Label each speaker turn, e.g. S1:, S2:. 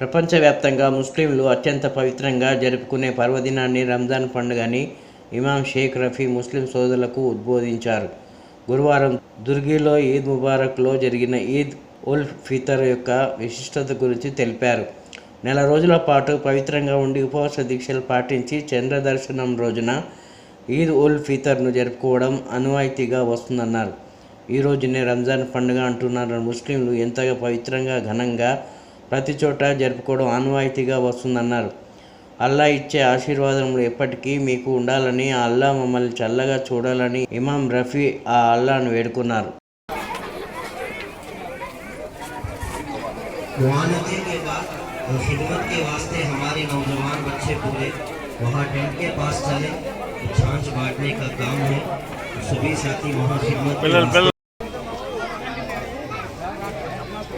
S1: ప్రపంచవ్యాప్తంగా ముస్లింలు అత్యంత పవిత్రంగా జరుపుకునే పర్వదినాన్ని రంజాన్ పండుగని ఇమాం షేక్ రఫీ ముస్లిం సోదరులకు ఉద్బోధించారు. గురువారం దుర్గిలో ఈద్ ముబారక్లో జరిగిన ఈద్ ఉల్ ఫితర్ యొక్క విశిష్టత గురించి తెలిపారు. నెల రోజుల పాటు పవిత్రంగా ఉండి ఉపవాస దీక్షలు పాటించి చంద్ర దర్శనం రోజున ఈద్ ఉల్ ఫితర్ను జరుపుకోవడం అనువాయితీగా వస్తుందన్నారు. ఈ రోజునే రంజాన్ పండుగ అంటున్నారు ముస్లింలు. ఎంతగా పవిత్రంగా ఘనంగా ప్రతి చోట జరుపుకోవడం ఆనవాయితీగా వస్తుందన్నారు అల్లా ఇచ్చే ఆశీర్వాదములు ఎప్పటికీ మీకు ఉండాలని ఆ అల్లా మమ్మల్ని చల్లగా చూడాలని ఇమాం రఫీ ఆ అల్లాను వేడుకున్నారు
S2: मुआनते के बाद और खिदमत के वास्ते हमारे नौजवान बच्चे पूरे वहाँ टेंट के पास चले छाछ बांटने का काम है सभी साथी वहाँ खिदमत